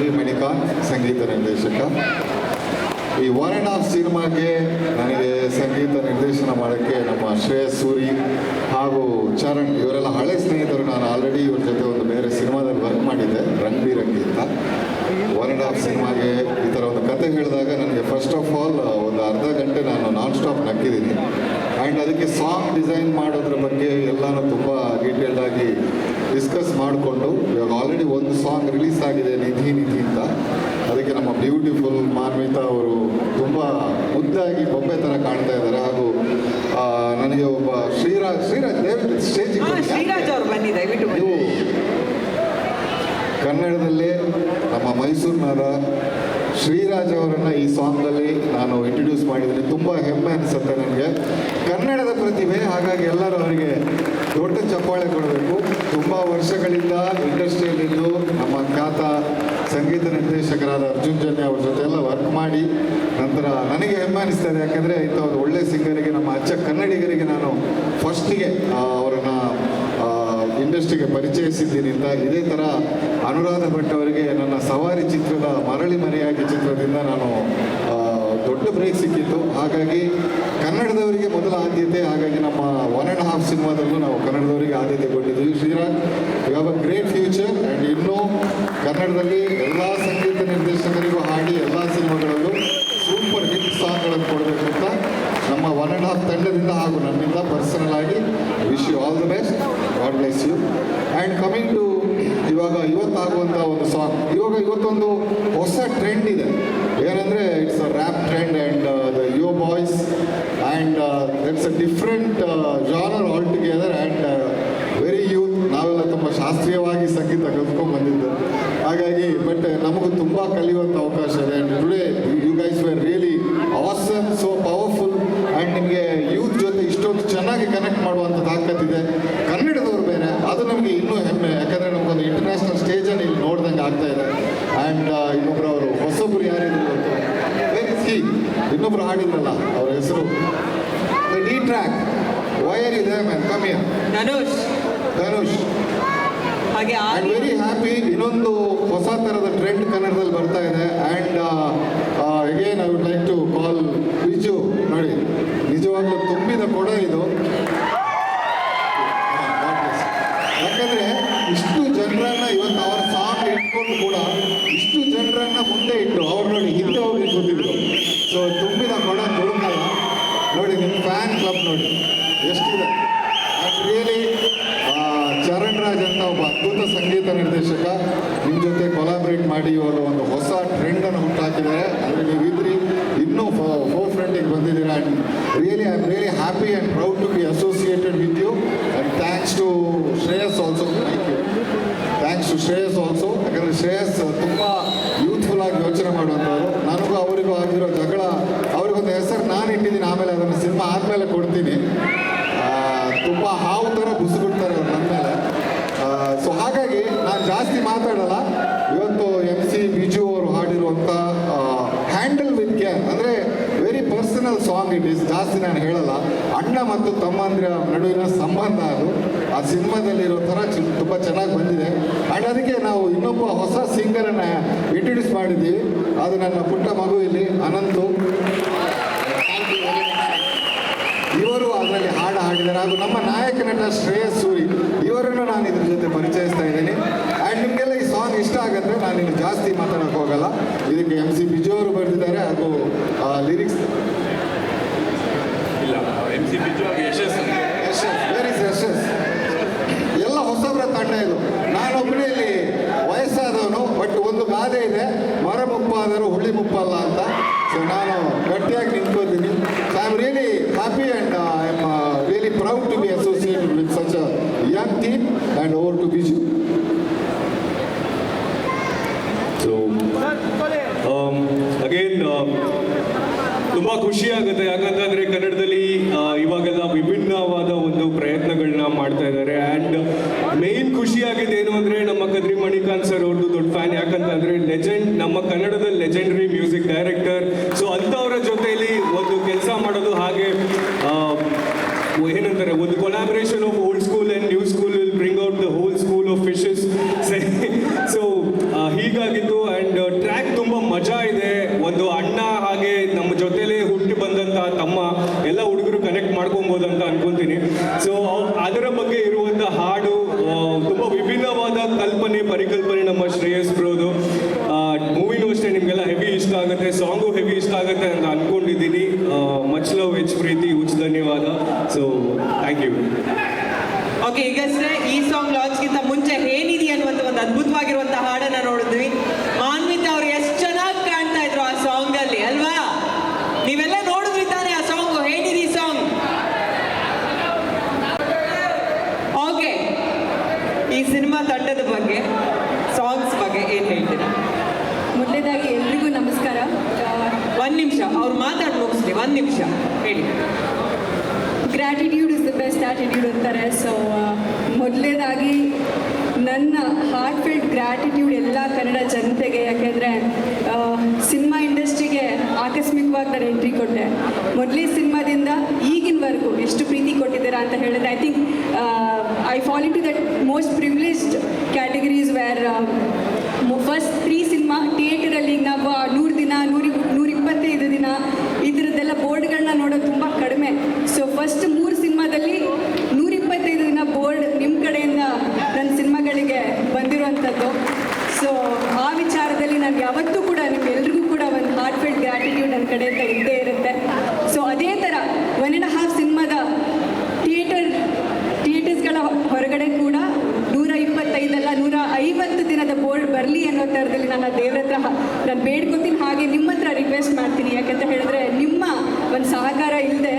ಕದ್ರಿ ಮಣಿಕಾಂತ್ ಸಂಗೀತ ನಿರ್ದೇಶಕ. ಈ and of ಸಿನಿಮಾಗೆ ನನಗೆ ಸಂಗೀತ ನಿರ್ದೇಶನ ಮಾಡೋಕ್ಕೆ ನಮ್ಮ ಶ್ರೇಯಸ್ ಸೂರಿ ಹಾಗೂ ಚರಣ್ ಇವರೆಲ್ಲ ಹಳೆ ಸ್ನೇಹಿತರು. ನಾನು ಆಲ್ರೆಡಿ ಇವ್ರ ಜೊತೆ ಒಂದು ಬೇರೆ ಸಿನಿಮಾದಲ್ಲಿ ವರ್ಕ್ ಮಾಡಿದ್ದೆ ರಂಗ್ ಬಿರಂಗಿ ಅಂತ. ಆ್ಯಂಡ್ ಹಾಫ್ ಸಿನಿಮಾಗೆ ಈ ಥರ ಒಂದು ಕತೆ ಹೇಳಿದಾಗ ನನಗೆ ಫಸ್ಟ್ ಆಫ್ ಆಲ್ ಒಂದು ಅರ್ಧ ಗಂಟೆ ನಾನು ನಾನ್ ಸ್ಟಾಪ್ ನಕ್ಕಿದ್ದೀನಿ. ಆ್ಯಂಡ್ ಅದಕ್ಕೆ ಸಾಂಗ್ ಡಿಸೈನ್ ಮಾಡೋದ್ರ ಬಗ್ಗೆ ಎಲ್ಲನೂ ತುಂಬ ಡೀಟೇಲ್ಡ್ ಆಗಿ ಡಿಸ್ಕಸ್ ಮಾಡಿಕೊಂಡು ಇವಾಗ ಆಲ್ರೆಡಿ ಒಂದು ಸಾಂಗ್ ರಿಲೀಸ್ ಆಗಿದೆ ನಿಧಿ ನಿಧಿ ಅಂತ. ಅದಕ್ಕೆ ನಮ್ಮ ಬ್ಯೂಟಿಫುಲ್ ಮಾನ್ವಿತಾ ಅವರು ತುಂಬ ಮುದ್ದಾಗಿ ಬೊಂಬೆ ಥರ ಕಾಣ್ತಾ ಇದ್ದಾರೆ. ಹಾಗೂ ನನಗೆ ಒಬ್ಬ ಶ್ರೀರಾಜ್ ಶ್ರೀರಾಜ್ ದಯವಿಟ್ಟು ಸ್ಟೇಜ್ ನೀವು ಕನ್ನಡದಲ್ಲೇ ನಮ್ಮ ಮೈಸೂರಿನಾದ ಶ್ರೀರಾಜ್ ಅವರನ್ನು ಈ ಸಾಂಗಲ್ಲಿ ನಾನು ಇಂಟ್ರೊಡ್ಯೂಸ್ ಮಾಡಿದ್ದೀನಿ. ತುಂಬ ಹೆಮ್ಮೆ ಅನಿಸುತ್ತೆ ನನಗೆ. ಕನ್ನಡದ ಪ್ರತಿಭೆ ಹಾಗಾಗಿ ಎಲ್ಲರೂ ಅವರಿಗೆ ದೊಡ್ಡ ಚಪ್ಪಾಳೆ ಕೊಡಬೇಕು. ತುಂಬ ವರ್ಷಗಳಿಂದ ಇಂಡಸ್ಟ್ರಿಯಲ್ಲಿದ್ದು ನಮ್ಮ ಖ್ಯಾತ ಸಂಗೀತ ನಿರ್ದೇಶಕರಾದ ಅರ್ಜುನ್ ಜನ್ಯ ಅವ್ರ ಜೊತೆ ಎಲ್ಲ ವರ್ಕ್ ಮಾಡಿ ನಂತರ ನನಗೆ ಹೆಮ್ಮೆ ಅನಿಸ್ತದೆ ಯಾಕಂದರೆ ಇಂಥ ಒಂದು ಒಳ್ಳೆ ಸಿಂಗರಿಗೆ, ನಮ್ಮ ಅಚ್ಚ ಕನ್ನಡಿಗರಿಗೆ ನಾನು ಫಸ್ಟಿಗೆ ಅವರನ್ನು ಇಂಡಸ್ಟ್ರಿಗೆ ಪರಿಚಯಿಸಿದ್ದೀನಿ ಅಂತ ಇದೇ ಥರ ಅನುರಾಧ ಭಟ್ ಅವರಿಗೆ ನನ್ನ ಸವಾರಿ ಚಿತ್ರದ ಮರಳಿ ಮರೆಯಾಗಿ ಚಿತ್ರದಿಂದ ನಾನು ದೊಡ್ಡ ಬ್ರೇಕ್ ಸಿಕ್ಕಿತ್ತು. ಹಾಗಾಗಿ ಕನ್ನಡದವರಿಗೆ ಮೊದಲ ಆದ್ಯತೆ, ಹಾಗಾಗಿ ನಮ್ಮ ಒನ್ ಆ್ಯಂಡ್ ಹಾಫ್ ಸಿನಿಮಾದಲ್ಲೂ ನಾವು ಕನ್ನಡದವರಿಗೆ ಆದ್ಯತೆ ಕೊಟ್ಟಿದ್ದೀವಿ. Shriraj you have a great future and ಇನ್ನೂ ಕನ್ನಡದಲ್ಲಿ ಎಲ್ಲ ಸಂಗೀತ ನಿರ್ದೇಶಕರಿಗೂ ಹಾಡಿ ಎಲ್ಲ ಸಿನಿಮಾಗಳಲ್ಲೂ ಸೂಪರ್ ಹಿಟ್ ಸಾಂಗ್ಗಳನ್ನು ಕೊಡಬೇಕು ಅಂತ ನಮ್ಮ ಒನ್ ಆ್ಯಂಡ್ ಹಾಫ್ ತಂಡದಿಂದ ಹಾಗೂ ನನ್ನಿಂದ ಪರ್ಸನಲ್ ಆಗಿ wish you all the best God bless you and coming to ಇವಾಗ ಇವತ್ತಾಗುವಂಥ ಒಂದು ಸಾಂಗ್ ಇವಾಗ ಇವತ್ತೊಂದು ಹೊಸ ಟ್ರೆಂಡ್ ಇದೆ. ಏನಂದರೆ it's a rap trend and the yo boys and it's a different genre altogether and very youth ನಾವೆಲ್ಲ ತುಂಬ ಶಾಸ್ತ್ರೀಯವಾಗಿ ಸಂಗೀತ ಕಲ್ತ್ಕೊಂಡು ಬಂದಿದ್ದು. ಹಾಗಾಗಿ ಬಟ್ ನಮಗೂ ತುಂಬ ಕಲಿಯುವಂಥ ಅವಕಾಶ ಇದೆ. And today you guys were really awesome so powerful and ನಿಮಗೆ ಯೂತ್ ಜೊತೆ ಇಷ್ಟೊಂದು ಚೆನ್ನಾಗಿ ಕನೆಕ್ಟ್ ಮಾಡುವಂಥ ತಾಕತ್ತಿದೆ ಕನ್ನಡದವ್ರು ಬೇರೆ ಅದು ನಮಗೆ ಇನ್ನೂ ಹೆಮ್ಮೆ ಯಾಕಂದರೆ ನಮಗೊಂದು ಇಂಟರ್ನ್ಯಾಷನಲ್ ಸ್ಟೇಜಲ್ಲಿ ಇಲ್ಲಿ ನೋಡ್ದಂಗೆ ಆಗ್ತಾ ಇದೆ ಆ್ಯಂಡ್ ಇನ್ನೊಬ್ರು ಅವರು ಹೊಸಬ್ರು ಯಾರಿದ್ರು ಗೊತ್ತು ವೆರಿ ಸಿ ಇನ್ನೊಬ್ರು ಹಾಡಿದ್ರಲ್ಲ ಅವ್ರ ಹೆಸರು? ಡಿ ಟ್ರ್ಯಾಕ್ ವಯರ್ ಇದೆ ಮ್ಯಾಮ್ ಕಮ್ಮಿ ಧನುಷ್. ಧನುಷ್. ಹಾಗೆ ಐ ವೆರಿ ಹ್ಯಾಪಿ ಇನ್ನೊಂದು ಹೊಸ ಥರದ ಟ್ರೆಂಡ್ ಕನ್ನಡದಲ್ಲಿ ಬರ್ತಾ ಇದೆ. And again I would like to call Viju ನೋಡಿ ನಿಜವಾಗ್ಲೂ ತುಂಬಿದ ಕೊಡ ಇದು ಯಾಕಂದರೆ ಇಷ್ಟು ಜನರನ್ನ ಇವತ್ತು ಅವರ ಸಾಂಗ್ ಇಟ್ಕೊಂಡು ಕೂಡ ಇಷ್ಟು ಜನರನ್ನ ಮುಂದೆ ಇಟ್ಟು ಅವ್ರು ನೋಡಿ ಹಿಂದೆ ಹೋಗಿ ಕೂತಿದ್ರು ಸೊ ತುಂಬಿದ ಕೊಡ ತುಳುಕಲ್ಲ ನೋಡಿ ನಿಮ್ಮ ಫ್ಯಾನ್ ಕ್ಲಬ್ ನೋಡಿ ಎಷ್ಟಿದೆ ರಿಯಲಿ ಚರಣ್ ರಾಜ್ ಅಂತ ಒಬ್ಬ ಅದ್ಭುತ ಸಂಗೀತ ನಿರ್ದೇಶಕ ನಿಮ್ಮ ಜೊತೆ ಕೊಲಾಬ್ರೇಟ್ ಮಾಡಿ ಇವರು ಒಂದು ಹೊಸ ಟ್ರೆಂಡನ್ನು ಹುಟ್ಟಾಕಿದ್ದಾರೆ ಅಂದ್ರೆ ನೀವು ಇದ್ರಿ, ಇನ್ನೂ ಫೋರ್ ಫ್ರಂಟಿಗೆ ಬಂದಿದ್ದೀರಾ really I am really happy and proud to be associated with you and thanks to Shreyas also thanks to Shreyas also ಯಾಕಂದರೆ ಶ್ರೇಯಸ್ ತುಂಬ ಯೂತ್ಫುಲ್ ಆಗಿ ಯೋಚನೆ ಮಾಡುವಂಥವ್ರು ನನಗೂ ಅವರಿಗೂ ಆಗಿರೋ ಜಗಳ ಅವ್ರಿಗೊಂದು ಹೆಸರು ನಾನು ಇಟ್ಟಿದ್ದೀನಿ ಆಮೇಲೆ ಅದನ್ನು ಸಿನಿಮಾ ಆದಮೇಲೆ ಕೊಡ್ತೀನಿ ತುಂಬ ಹಾವು ಥರ ಬುಸುಗುಡ್ತಾರೆ ಅವ್ರು ನನ್ನ ಮೇಲೆ ಸೊ ಹಾಗಾಗಿ ನಾನು ಜಾಸ್ತಿ ಮಾತಾಡಲ್ಲ ಇವತ್ತು ಎಂ ಸಿ ಬಿಜು ಅವರು ಹಾಡಿರುವಂಥ ಹ್ಯಾಂಡಲ್ ವಿತ್ ಕೇರ್ ಅಂದರೆ ವೆರಿ ಪರ್ಸನಲ್ ಈಸ್ ಜಾಸ್ತಿ ನಾನು ಹೇಳಲ್ಲ. ಅಣ್ಣ ಮತ್ತು ತಮ್ಮಂದಿರ ನಡುವಿನ ಸಂಬಂಧ ಅದು. ಆ ಸಿನಿಮಾದಲ್ಲಿರೋ ಥರ ಚಿ ತುಂಬ ಚೆನ್ನಾಗಿ ಬಂದಿದೆ. ಆ್ಯಂಡ್ ಅದಕ್ಕೆ ನಾವು ಇನ್ನೊಬ್ಬ ಹೊಸ ಸಿಂಗರನ್ನು ಇಂಟ್ರೊಡ್ಯೂಸ್ ಮಾಡಿದ್ದೀವಿ ಅದು ನನ್ನ ಪುಟ್ಟ ಮಗು ಇಲ್ಲಿ, ಅನಂತು. ಇವರು ಅದರಲ್ಲಿ ಹಾಡು ಹಾಡಿದ್ದಾರೆ. ಹಾಗೂ ನಮ್ಮ ನಾಯಕ ನಟ ಶ್ರೇಯಸ್ ಸೂರಿ, ಇವರನ್ನು ನಾನು ಇದ್ರ ಜೊತೆ ಪರಿಚಯಿಸ್ತಾ ಇದ್ದೀನಿ. ಆ್ಯಂಡ್ ನಿಮಗೆಲ್ಲ ಈ ಸಾಂಗ್ ಇಷ್ಟ ಆಗುತ್ತೆ ನಾನು ಇನ್ನು ಜಾಸ್ತಿ ಮಾತಾಡೋಕ್ಕೆ ಹೋಗಲ್ಲ. ಇದಕ್ಕೆ ಎಂ ಸಿ ಬಿಜು ಅವರು ಬರೆದಿದ್ದಾರೆ. ಹಾಗೂ ಲಿರಿಕ್ಸ್ ಎಂ ಸಿ ಬಿಜು ಹಾಗೂ ಯಶಸ್ ಯಶಸ್ ವೆರಿ ಯಶಸ್ ಎಲ್ಲ ಹೊಸಬ್ರ ತಂಡ ಇದು. ನಾನೊಬ್ಬನೇ ಇಲ್ಲಿ ವಯಸ್ಸಾದವನು ಬಟ್ ಒಂದು ಗಾದೆ ಇದೆ. ಮರ ಮುಪ್ಪಾದರೂ ಹುಳಿ ಮುಪ್ಪಲ್ಲ ಅಂತ. ಸೊ ನಾನು ಗಟ್ಟಿಯಾಗಿ ನಿಂತ್ಕೋತೀನಿ. So I am really happy and I am really proud to be associated with such a young team and over to Biju so again ತುಂಬ ಖುಷಿ ಆಗುತ್ತೆ. ಯಾಕಂತಂದ್ರೆ ಕನ್ನಡದಲ್ಲಿ ಲೆಜೆಂಡ್ ನಮ್ಮ ಕನ್ನಡದ ಲೆಜೆಂಡ್ರಿ ಮ್ಯೂಸಿಕ್ ಡೈರೆಕ್ಟರ್ ಸೊ ಅಂಥವರ ಜೊತೆಯಲ್ಲಿ ಒಂದು ಕೆಲಸ ಮಾಡೋದು ಹಾಗೆ ಏನಂತಾರೆ, ಒಂದು collaboration of old school and new school will bring out the whole school of fishes so ಹೀಗಾಗಿತ್ತು. And track ತುಂಬ ಮಜಾ ಇದೆ. ಒಂದು ಅಣ್ಣ ಹಾಗೆ ನಮ್ಮ ಜೊತೆಯಲ್ಲಿ ಹುಟ್ಟಿ ಬಂದಂತಹ ತಮ್ಮ, ಎಲ್ಲ ಹುಡುಗರು ಕನೆಕ್ಟ್ ಮಾಡ್ಕೊಬೋದು ಅಂತ ಅನ್ಕೊಂತೀನಿ. ಸೊ ಅದರ ಬಗ್ಗೆ ಇರುವಂಥ ಹಾಡು ತುಂಬ ವಿಭಿನ್ನವಾದ ಕಲ್ಪನೆ, ಪರಿಕಲ್ಪನೆ ನಮ್ಮ ಶ್ರೇಯಸ್ ಬ್ರೋದು. ಆಗುತ್ತೆ ಸಾಂಗು ಹೆವಿ ಇಷ್ಟ ಆಗುತ್ತೆ ಅಂತ ಅಂದ್ಕೊಂಡಿದ್ದೀನಿ ಮಚ್ ಲವ್ ಹೆಚ್ ಪ್ರೀತಿ ಹುಚ್ಚ ಧನ್ಯವಾದ. ಸೊ ಥ್ಯಾಂಕ್ ಯು ಓಕೆ ಈಗಷ್ಟೇ ಈ ಸಾಂಗ್ ಲಾಂಚ್ಗಿಂತ ಮುಂಚೆ ಏನಿದೆ ಅನ್ನುವಂಥ ಒಂದು ಅದ್ಭುತವಾಗಿರುವಂಥ ಹಾಡನ್ನ ನೋಡಿದ್ವಿ ಮಾನ್ವಿತ ಅವ್ರು ಎಷ್ಟು ಚೆನ್ನಾಗಿ ಕಾಣ್ತಾ ಇದ್ರು ಆ ಸಾಂಗ್ ಅಲ್ಲಿ ಅಲ್ವಾ ನೀವೆಲ್ಲ ನೋಡಿದ್ರಿ ತಾನೇ ಆ ಸಾಂಗ್ ಏನಿದೆ ಈ ಸಾಂಗ್ ಓಕೆ ಈ ಸಿನಿಮಾ ತಂಡದ ಬಗ್ಗೆ ಸಾಂಗ್ಸ್ ಬಗ್ಗೆ ಏನು ಹೇಳ್ತೀರಾ ಮೊದಲನೇದಾಗಿ ಎಲ್ರಿಗೂ ನಮಸ್ಕಾರ ಒಂದ್ ನಿಮಿಷ ಅವ್ರು ಮಾತಾಡಿ ಮುಗಿಸ್ಲಿ ಒಂದ್ ನಿಮಿಷ ಹೇಳಿ gratitude is the best attitude ಅಂತಾರೆ ಸೊ ಮೊದಲನೇದಾಗಿ ನನ್ನ ಹಾರ್ಟ್ ಫಿಲ್ಡ್ ಗ್ರ್ಯಾಟಿಟ್ಯೂಡ್ ಎಲ್ಲ ಕನ್ನಡ ಜನತೆಗೆ, ಯಾಕೆಂದರೆ ಸಿನಿಮಾ ಇಂಡಸ್ಟ್ರಿಗೆ ಆಕಸ್ಮಿಕವಾಗಿ ನಾನು ಎಂಟ್ರಿ ಕೊಟ್ಟೆ. ಮೊದಲೇ ಸಿನಿಮಾದಿಂದ ಈಗಿನವರೆಗೂ ಎಷ್ಟು ಪ್ರೀತಿ ಕೊಟ್ಟಿದ್ದೀರಾ ಅಂತ ಹೇಳಿದ್ರೆ I think I fall into that most privileged categories where first three cinema ಥಿಯೇಟರಲ್ಲಿ ನಾವು ನೂರು ದಿನ, ನೂರಿ, ನೂರಿಪ್ಪತ್ತೈದು ದಿನ ಇದರದ್ದೆಲ್ಲ ಬೋರ್ಡ್ಗಳನ್ನ ನೋಡೋದು ತುಂಬ ಕಡಿಮೆ. ಸೊ ಫಸ್ಟ್ ಮೂರು ಸಿನಿಮಾದಲ್ಲಿ ನೂರಿಪ್ಪತ್ತೈದು ದಿನ ಬೋರ್ಡ್ ನಿಮ್ಮ ಕಡೆಯಿಂದ ನನ್ನ ಸಿನಿಮಾಗಳಿಗೆ ಬಂದಿರುವಂಥದ್ದು ಸೊ ಆ ವಿಚಾರದಲ್ಲಿ ನಾನು ಯಾವತ್ತೂ ಕೂಡ ನಿಮ್ಗೆಲ್ರಿಗೂ ಕೂಡ ಒಂದು ಹಾರ್ಟ್ ಫಿಲ್ಡ್ ಗ್ರ್ಯಾಟಿಟ್ಯೂಡ್ ಅಂತ ಇದ್ದೇ ಇರುತ್ತೆ. ಸೊ ಅದೇ ಥರ ಒನ್ ಆ್ಯಂಡ್ ಹಾಫ್ ಸಿನಿಮಾದ ಥಿಯೇಟರ್ ಥಿಯೇಟರ್ಸ್ಗಳ ಹೊರಗಡೆ ಕೂಡ ನೂರ ಇಪ್ಪತ್ತೈದಲ್ಲ ನೂರ ಐವತ್ತು ದಿನದ ಬೋರ್ಡ್ ಬರಲಿ ಅನ್ನೋ ಥರದಲ್ಲಿ ನಾನು ದೇವ್ರ ಹತ್ರ ನಾನು ಬೇಡ್ಕೊತೀನಿ. ಹಾಗೆ ನಿಮ್ಮ ಹತ್ರ ರಿಕ್ವೆಸ್ಟ್ ಮಾಡ್ತೀನಿ. ಯಾಕಂತ ಹೇಳಿದ್ರೆ ನಿಮ್ಮ ಒಂದು ಸಹಕಾರ ಇಲ್ಲದೆ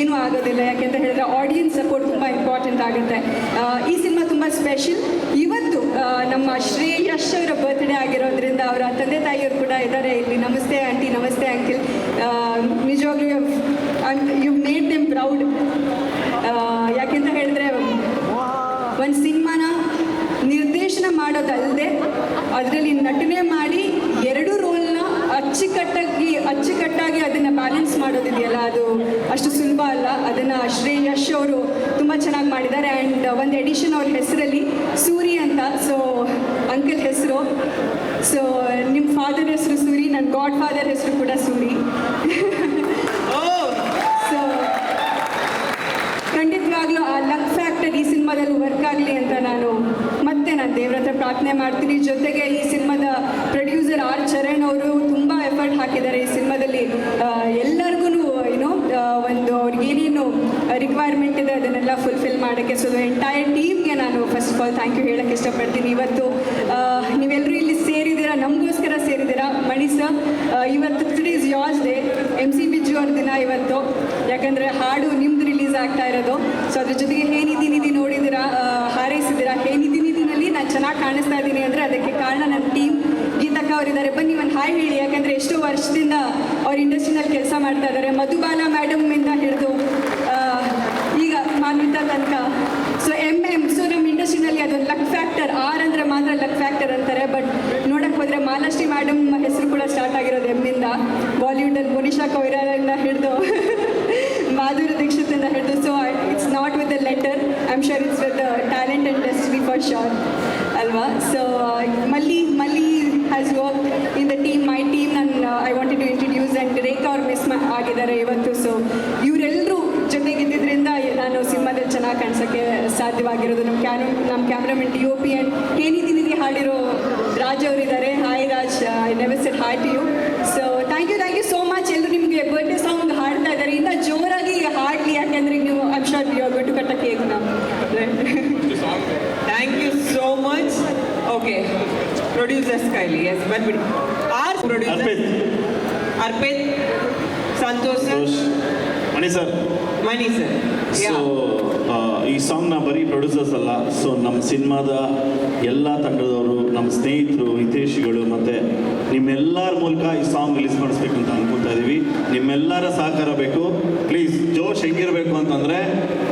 ಏನೂ ಆಗೋದಿಲ್ಲ. ಯಾಕೆಂತ ಹೇಳಿದ್ರೆ ಆಡಿಯನ್ಸ್ ಸಪೋರ್ಟ್ ತುಂಬ ಇಂಪಾರ್ಟೆಂಟ್ ಆಗುತ್ತೆ. ಈ ಸಿನಿಮಾ ತುಂಬ ಸ್ಪೆಷಲ್ ಇವತ್ತು ಆ, ಶ್ರೀ ಯಶ್ ಅವರ ಬರ್ತ್ಡೇ ಆಗಿರೋದ್ರಿಂದ ಅವರ ತಂದೆ ತಾಯಿಯವರು ಕೂಡ ಇದ್ದಾರೆ ಇಲ್ಲಿ. ನಮಸ್ತೆ ಆಂಟಿ ನಮಸ್ತೆ ಅಂಕಿಲ್. ನಿಜವಾಗ್ಲೂ ಯು ಮೇಡ್ ದೆಮ್ ಪ್ರೌಡ್ ಯಾಕೆಂತ ಹೇಳಿದ್ರೆ ಒಂದು ಸಿನಿಮಾನ ನಿರ್ದೇಶನ ಮಾಡೋದಲ್ಲದೆ ಅದರಲ್ಲಿ ನಟನೆ ಮಾಡಿ ಅಚ್ಚುಕಟ್ಟಾಗಿ ಅಚ್ಚುಕಟ್ಟಾಗಿ ಅದನ್ನು ಬ್ಯಾಲೆನ್ಸ್ ಮಾಡೋದಿದೆಯಲ್ಲ ಅದು ಅಷ್ಟು ಸುಲಭ ಅಲ್ಲ. ಅದನ್ನು ಶ್ರೇಯಶ್ ಅವರು ತುಂಬ ಚೆನ್ನಾಗಿ ಮಾಡಿದ್ದಾರೆ. ಆ್ಯಂಡ್ ಒಂದು ಎಡಿಷನ್ ಅವ್ರ ಹೆಸರಲ್ಲಿ ಸೂರಿ ಅಂತ. ಸೊ ಅಂಕಲ್ ಹೆಸರು. ಸೊ ನಿಮ್ಮ ಫಾದರ್ ಹೆಸರು ಸೂರಿ ನನ್ನ ಗಾಡ್ ಫಾದರ್ ಹೆಸರು ಕೂಡ ಸೂರಿ. ಓ! ಸೊ ಖಂಡಿತವಾಗ್ಲೂ ಆ ಲಕ್ ಫ್ಯಾಕ್ಟರ್ ಈ ಸಿನಿಮಾದಲ್ಲಿ ವರ್ಕ್ ಆಗಲಿ ಅಂತ ನಾನು ಮತ್ತೆ ನಾನು ದೇವ್ರ ಹತ್ರ ಪ್ರಾರ್ಥನೆ ಮಾಡ್ತೀನಿ. ಜೊತೆಗೆ ಈ ಸಿನಿಮಾದ ಪ್ರೊಡ್ಯೂಸರ್ ಆರ್ ಚರಣ್ ಅವರು ಹಾಕಿದ್ದಾರೆ ಈ ಸಿನಿಮಾದಲ್ಲಿ. ಎಲ್ಲರಿಗೂ ಏನೋ ಒಂದು ಅವ್ರಿಗೆ ಏನೇನು ರಿಕ್ವೈರ್ಮೆಂಟ್ ಇದೆ ಅದನ್ನೆಲ್ಲ ಫುಲ್ಫಿಲ್ ಮಾಡೋಕ್ಕೆ. ಸೊ ಎಂಟೈರ್ ಟೀಮ್ಗೆ ನಾನು first of all thank you ಹೇಳೋಕ್ಕೆ ಇಷ್ಟಪಡ್ತೀನಿ. ಇವತ್ತು ನೀವೆಲ್ಲರೂ ಇಲ್ಲಿ ಸೇರಿದ್ದೀರಾ, ನಮಗೋಸ್ಕರ ಸೇರಿದ್ದೀರಾ? ಮಣಿ ಸರ್ ಇವತ್ತು three is yours day M C Bijju ಅವ್ರ ದಿನ ಇವತ್ತು. ಯಾಕಂದರೆ ಹಾಡು ನಿಮ್ದು ರಿಲೀಸ್ ಆಗ್ತಾ ಇರೋದು. ಸೊ ಅದ್ರ ಜೊತೆಗೆ ಹೇನಿದಿ ನಿಧಿ ನೋಡಿದ್ದೀರಾ? ಹಾರೈಸಿದ್ದೀರಾ? ಹೇನಿದಿ ನಿಧಿನಲ್ಲಿ ನಾನು ಚೆನ್ನಾಗಿ ಕಾಣಿಸ್ತಾ ಇದ್ದೀನಿ ಅಂದರೆ ಅದಕ್ಕೆ ಕಾರಣ ನನ್ನ ಟೀಮ್ ಅವರಿದ್ದಾರೆ. ಬನ್ನಿ ಒಂದು ಹಾಯ್ ಹೇಳಿ, ಯಾಕಂದ್ರೆ ಎಷ್ಟೋ ವರ್ಷದಿಂದ ಅವ್ರ ಇಂಡಸ್ಟ್ರಿನಲ್ಲಿ ಕೆಲಸ ಮಾಡ್ತಾ ಇದ್ದಾರೆ. ಮಧುಬಾಲ ಮೇಡಮ್ ಇಂದ ಹಿಡಿದು ಈಗ ಮಾನ್ವಿತ ತನಕ. ಸೊ ಎಂ ಎಂ ಸೊ ನಮ್ಮ ಇಂಡಸ್ಟ್ರಿನಲ್ಲಿ ಅದೊಂದು ಲಕ್ ಫ್ಯಾಕ್ಟರ್ ಆರ್ ಅಂದ್ರೆ ಮಾತ್ರ ಲಕ್ ಫ್ಯಾಕ್ಟರ್ ಅಂತಾರೆ. ಬಟ್ ನೋಡಕ್ ಹೋದ್ರೆ ಮಾಲಾಶ್ರೀ ಮೇಡಮ್ ಹೆಸರು ಕೂಡ ಸ್ಟಾರ್ಟ್ ಆಗಿರೋದು ಎಮ್ಮಿಂದ ಬಾಲಿವುಡಲ್ಲಿ ಮೋನಿಶಾ ಕೊಯ್ರಾಲಿಂದ ಹಿಡಿದು, ಮಾಧುರಿ ದೀಕ್ಷಿತಿಂದ ಹಿಡಿದು. So it's not with the letter I am sure it's with talent and destiny for sure ಅಲ್ವಾ? So Malli Malli has work in the team my team ನನ್ನ I wanted to introduce and Rekha ಅವ್ರು miss ಆಗಿದ್ದಾರೆ ಇವತ್ತು. So ಇವರೆಲ್ಲರೂ ಜೊತೆಗಿದ್ದರಿಂದ ನಾನು ಸಿನಿಮಾದಲ್ಲಿ ಚೆನ್ನಾಗಿ ಕಾಣಿಸೋಕ್ಕೆ ಸಾಧ್ಯವಾಗಿರೋದು. ನಮ್ಮ ಕ್ಯಾಮ್ ನಮ್ಮ cameraman D O P and ಏನಿದ್ದೀನಿ ಹಾಡಿರೋ ರಾಜ್ ಅವರಿದ್ದಾರೆ. Hi Raj. I never set hi to you so thank you thank you so much ಎಲ್ಲರೂ ನಿಮಗೆ ಬರ್ಡೇ ಸಾಂಗ್ ಹಾಡ್ತಾ ಇದ್ದಾರೆ. ಇನ್ನು ಜೋರಾಗಿ ಹಾಡಲಿ, ಯಾಕೆಂದರೆ ನೀವು I'm sure you are to ಕಟ್ಟ ಕೇಕ್ ನಾವು thank you so much okay producers ಕೈಲಿ ಎಸ್ ಬಂದ್ಬಿಡಿ our producer Arpit Arpit Santosh Mani sir Mani sir so ಈ ಸಾಂಗ್ನ ಬರೀ ಪ್ರೊಡ್ಯೂಸರ್ಸ್ ಅಲ್ಲ. ಸೊ ನಮ್ಮ ಸಿನಿಮಾದ ಎಲ್ಲ ತಂಡದವರು ನಮ್ಮ ಸ್ನೇಹಿತರು ಹಿತೇಶಿಗಳು ಮತ್ತು ನಿಮ್ಮೆಲ್ಲರ ಮೂಲಕ ಈ ಸಾಂಗ್ ರಿಲೀಸ್ ಮಾಡಿಸ್ಬೇಕು ಅಂತ ಅನ್ಕೊತಾ ಇದೀವಿ. ನಿಮ್ಮೆಲ್ಲರ ಸಹಕಾರ ಬೇಕು. ಪ್ಲೀಸ್ ಜೋಶ್ ಹೆಂಗಿರಬೇಕು ಅಂತಂದರೆ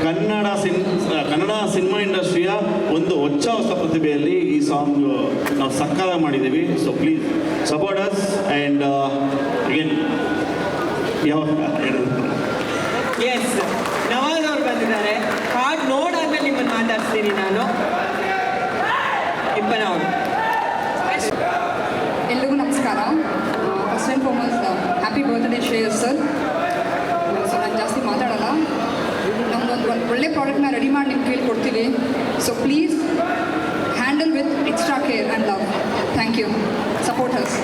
ಕನ್ನಡ ಸಿನ್ ಕನ್ನಡ ಸಿನಿಮಾ ಇಂಡಸ್ಟ್ರಿಯ ಒಂದು ಹೊಚ್ಚ ಹೊಸ ಪ್ರತಿಭೆಯಲ್ಲಿ ಈ ಸಾಂಗ್ ನಾವು ಸಕ್ಕಾರ ಮಾಡಿದ್ದೀವಿ. So please support us and again ಯಾವ ಎಸ್ ನವಾಜ್ ಅವ್ರು ಬಂದಿದ್ದಾರೆ. ಹಾಡು ನೋಡಾದ್ಮೇಲೆ ನಿಮ್ಮನ್ನು ಮಾತಾಡ್ತೀನಿ ನಾನು. ಅವರು. ಎಲ್ರಿಗೂ ನಮಸ್ಕಾರ. First and foremost happy birthday Shreyas sir. ಒಂದು ಒಳ್ಳೆ ಪ್ರಾಡಕ್ಟ್ನ ರೆಡಿ ಮಾಡಿ ನಿಮ್ಗೆ ಕೇಳಿ ಕೊಡ್ತೀವಿ so please handle with extra care and love thank you support us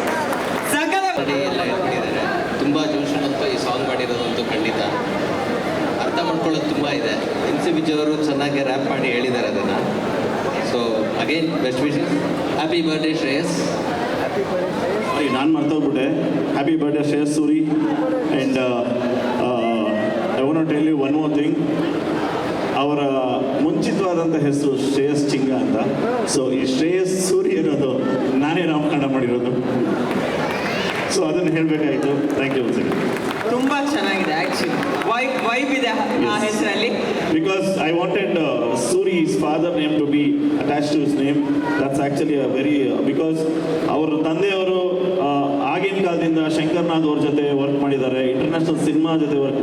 ಎಲ್ಲ ತುಂಬ ಜೋಶನಪ್ಪ ಈ ಸಾಂಗ್ ಮಾಡಿರೋದಂತೂ ಖಂಡಿತ. ಅರ್ಥ ಮಾಡ್ಕೊಳ್ಳೋದು ತುಂಬ ಇದೆ. ಎನ್ ಸಿ ಅವರು ಚೆನ್ನಾಗಿ ರ್ಯಾಪ್ ಮಾಡಿ ಹೇಳಿದ್ದಾರೆ ಅದನ್ನು. So again best wishes happy birthday Shreyas. ಅಯ್ಯ ನಾನು ಮರ್ತೋಗ್ಬಿಟ್ಟೆ. Happy birthday Shreyas Suri. And I want tell you one more ಹೆಸರು ಶ್ರೇಯಸ್ ಚಿಂಗ ಅಂತ. ಸೊ ಈ ಶ್ರೇಯಸ್ ಸೂರ್ಯ ಇರೋದು ನಾನೇ ನಾಮಕರಣ ಮಾಡಿರೋದು. ಸೊ ಅದನ್ನು ಹೇಳಬೇಕಾಯಿತು. ಥ್ಯಾಂಕ್ ಯು ಸರ್ ತುಂಬಾ ಚೆನ್ನಾಗಿದೆ ಆಕ್ಚುಲಿ ವೈಬ್ ವೈಬ್ ಇದೆ ಆ ಹೆಸರಲ್ಲಿ? Because I wanted Suri is father name to be attach to his name that's actually very because ಅವರ ತಂದೆಯವರು uh, ಆಗಿನ ಕಾಲದಿಂದ ಶಂಕರ್ನಾಥ್ ಅವ್ರ ಜೊತೆ ವರ್ಕ್ ಮಾಡಿದ್ದಾರೆ ಇಂಟರ್ನ್ಯಾಷನಲ್ ಸಿನಿಮಾ ಜೊತೆ ವರ್ಕ್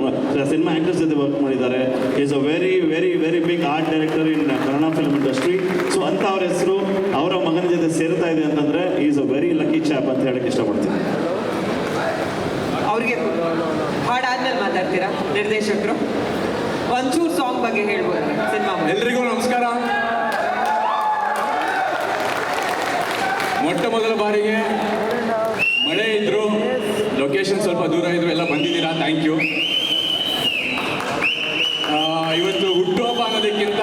ಸಿನಿಮಾ ಆ್ಯಕ್ಟರ್ಸ್ ಜೊತೆ ವರ್ಕ್ ಮಾಡಿದ್ದಾರೆ. Is a very very very big art director in Kannada film industry so ಅಂತ ಅವ್ರ ಹೆಸರು ಅವರ ಮಗನ ಜೊತೆ ಸೇರ್ತಾ ಇದೆ ಅಂತಂದ್ರೆ is a very lucky chap ಅಂತ ಹೇಳಕ್ಕೆ ಇಷ್ಟಪಡ್ತೀನಿ. ಅವ್ರಿಗೆ ಹಾಡಾದ್ಮೇಲೆ ಮಾತಾಡ್ತೀರಾ ನಿರ್ದೇಶಕರು? ಒಂಚೂರು ಸಾಂಗ್ ಬಗ್ಗೆ ಹೇಳ್ಬೋದು ಸಿನಿಮಾ ಎಲ್ರಿಗೂ ನಮಸ್ಕಾರ. ಮೊಟ್ಟ ಮೊದಲ ಬಾರಿಗೆ ದೂರ ಇದ್ರು ಎಲ್ಲ ಬಂದಿದ್ದೀರಾ? ಥ್ಯಾಂಕ್ ಯು ಇವತ್ತು ಹುಟ್ಟುಹಬ್ಬ ಅನ್ನೋದಕ್ಕಿಂತ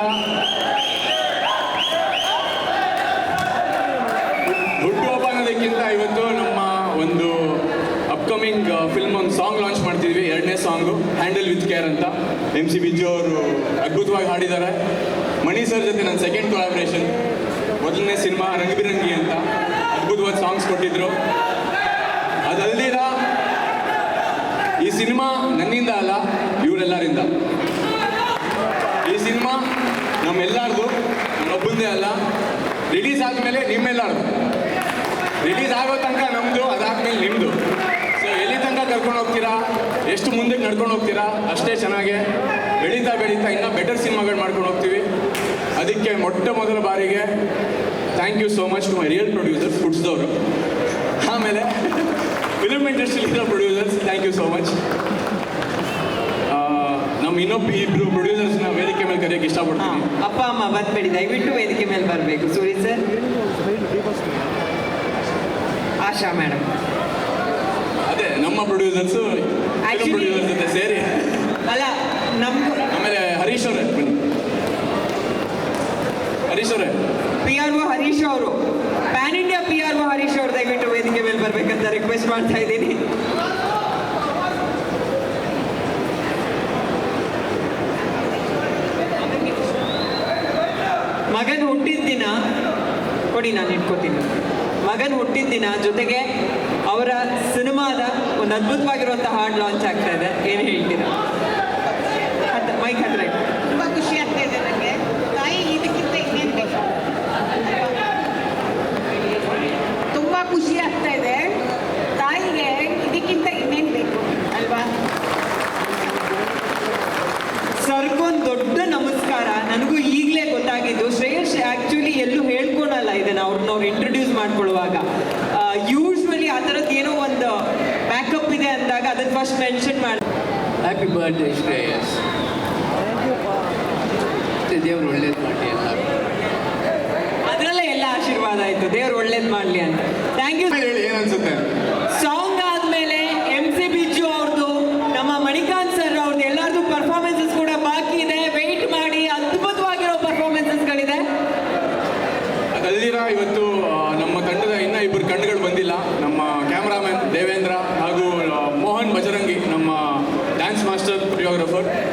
ಹುಟ್ಟುಹಬ್ಬ ಅನ್ನೋದಕ್ಕಿಂತ ಇವತ್ತು ನಮ್ಮ ಒಂದು ಅಪ್ಕಮಿಂಗ್ ಫಿಲ್ಮ್ ಒಂದು ಸಾಂಗ್ ಲಾಂಚ್ ಮಾಡ್ತಿದ್ವಿ. ಎರಡನೇ ಸಾಂಗು ಹ್ಯಾಂಡಲ್ ವಿತ್ ಕೇರ್ ಅಂತ. ಎಂ ಸಿ ಬಿಜು ಅವರು ಅದ್ಭುತವಾಗಿ ಹಾಡಿದ್ದಾರೆ. ಮಣಿ ಸರ್ ಜೊತೆ ನನ್ನ ಸೆಕೆಂಡ್ ಕೊಲಾಬ್ರೇಷನ್ ಮೊದಲನೇ ಸಿನಿಮಾ ರಂಗಬಿರಂಗಿ ಅಂತ ಅದ್ಭುತವಾದ ಸಾಂಗ್ಸ್ ಕೊಟ್ಟಿದ್ರು ಅದಲ್ದಿರ ಈ ಸಿನಿಮಾ ನನ್ನಿಂದ ಅಲ್ಲ ಇವರೆಲ್ಲರಿಂದ ಈ ಸಿನಿಮಾ ನಮ್ಮೆಲ್ಲಾರ್ದು ನನ್ನೊಬ್ಬಂದೇ ಅಲ್ಲ ರಿಲೀಸ್ ಆದಮೇಲೆ ನಿಮ್ಮೆಲ್ಲ ರಿಲೀಸ್ ಆಗೋ ತನಕ ನಮ್ಮದು ಅದಾದ್ಮೇಲೆ ನಿಮ್ಮದು ಸೊ ಎಲ್ಲಿ ತನಕ ಕರ್ಕೊಂಡು ಹೋಗ್ತೀರಾ? ಎಷ್ಟು ಮುಂದಕ್ಕೆ ನಡ್ಕೊಂಡು ಹೋಗ್ತೀರಾ? ಅಷ್ಟೇ ಚೆನ್ನಾಗೆ ಬೆಳೀತಾ ಬೆಳೀತಾ ಇನ್ನೂ ಬೆಟರ್ ಸಿನಿಮಾಗಳು ಮಾಡ್ಕೊಂಡು ಹೋಗ್ತೀವಿ. ಅದಕ್ಕೆ ಮೊಟ್ಟ ಮೊದಲ ಬಾರಿಗೆ thank you so much to my real producer ಫುಡ್ಸ್ದವರು ಆಮೇಲೆ film ಇಂಡಸ್ಟ್ರಿಲಿರೋ producers thank you so much ನಮ್ಮ ಇನ್ನೊಬ್ಬ ಇಬ್ರು ಪ್ರೊಡ್ಯೂಸರ್ಸ್ನ ವೇದಿಕೆ ಮೇಲೆ ಕರೆಯಕ್ಕೆ ಇಷ್ಟಪಡ್ತೀನಿ. ಅಪ್ಪ ಅಮ್ಮ ಬರ್ಬೇಡಿ ದಯವಿಟ್ಟು ವೇದಿಕೆ ಮೇಲೆ ಬರಬೇಕು. ಸೂರಿ ಸರ್? ಆಶಾ ಮೇಡಮ್. ಅದೇ ನಮ್ಮ ಪ್ರೊಡ್ಯೂಸರ್ಸ್ Actually- ಜೊತೆ ಸೇರಿ. ಅಲ್ಲ ನಮ್ಮ ಆಮೇಲೆ ಹರೀಶ್ ಅವರೇ ಬನ್ನಿ. ಹರೀಶ್ ಅವರೇ. ಪಿ ಆರ್ ಒ ಹರೀಶ್ ಅವರು. Pan India P R O Harish ಅವರು ದಯವಿಟ್ಟು ವೇದಿಕೆ ಮೇಲೆ ಬರ್ಬೇಕಂತ ರಿಕ್ವೆಸ್ಟ್ ಮಾಡ್ತಾ ಇದ್ದೀನಿ ಮಗನ್ ಹುಟ್ಟಿದ ದಿನ ಕೊಡಿ, ನಾನು ಇಟ್ಕೋತೀನಿ. ಮಗನ್ ಹುಟ್ಟಿದ ದಿನ ಜೊತೆಗೆ ಅವರ ಸಿನಿಮಾದ ಒಂದು ಅದ್ಭುತವಾಗಿರುವಂಥ ಹಾಡು ಲಾಂಚ್ ಆಗ್ತಾ ಇದೆ. ಏನು ಹೇಳ್ತೀರಾ? ಮೈಕ್ ಹತ್ರ ಇಟ್ಟು. ತುಂಬ ಖುಷಿ ಆಗ್ತಾ ಇದೆ ನನಗೆ ತಾಯಿ ಇದಕ್ಕಿಂತ ಇನ್ನೇನು ಬೇಕು ತುಂಬ ಖುಷಿ ಆಗ್ತಾ ಇದೆ ತಾಯಿಗೆ ಇದಕ್ಕಿಂತ ಇನ್ನೇನು ಬೇಕು ಅಲ್ವಾ ಸರ್ಗೊಂದು ದೊಡ್ಡ ನಮಸ್ಕಾರ ನನಗೂ ಈಗಲೇ ಗೊತ್ತಾಗಿದ್ದು ಶ್ರೇಯಸ್ ಆ್ಯಕ್ಚುಲಿ ಎಲ್ಲೂ ಹೇಳ್ಕೊಳಲ್ಲ ಇದನ್ನ ಅವ್ರನ್ನ ಅವ್ರು ಇಂಟ್ರೊಡ್ಯೂಸ್ ಮಾಡ್ಕೊಳ್ಳುವಾಗ ಯೂಶ್ವಲಿ ಆ ಥರದ್ದು ಏನೋ ಒಂದು ಬ್ಯಾಕಪ್ ಇದೆ ಅಂದಾಗ ಅದನ್ನ ಫಸ್ಟ್ ಮೆನ್ಷನ್ ಮಾಡಿ ಹ್ಯಾಪಿ ಬರ್ಡೇ ಶ್ರೇಯಸ್ ದೇವ್ರು ಒಳ್ಳೇದು ಮಾಡಿ ಎಲ್ಲ. ಅದರಲ್ಲೇ ಎಲ್ಲ ಆಶೀರ್ವಾದ ಆಯಿತು. ದೇವ್ರು ಒಳ್ಳೇದು ಮಾಡಲಿ ಅಂತ. ಥ್ಯಾಂಕ್ ಯು ಹೇಳಿ ಏನನ್ಸುತ್ತೆ Lord. Amen.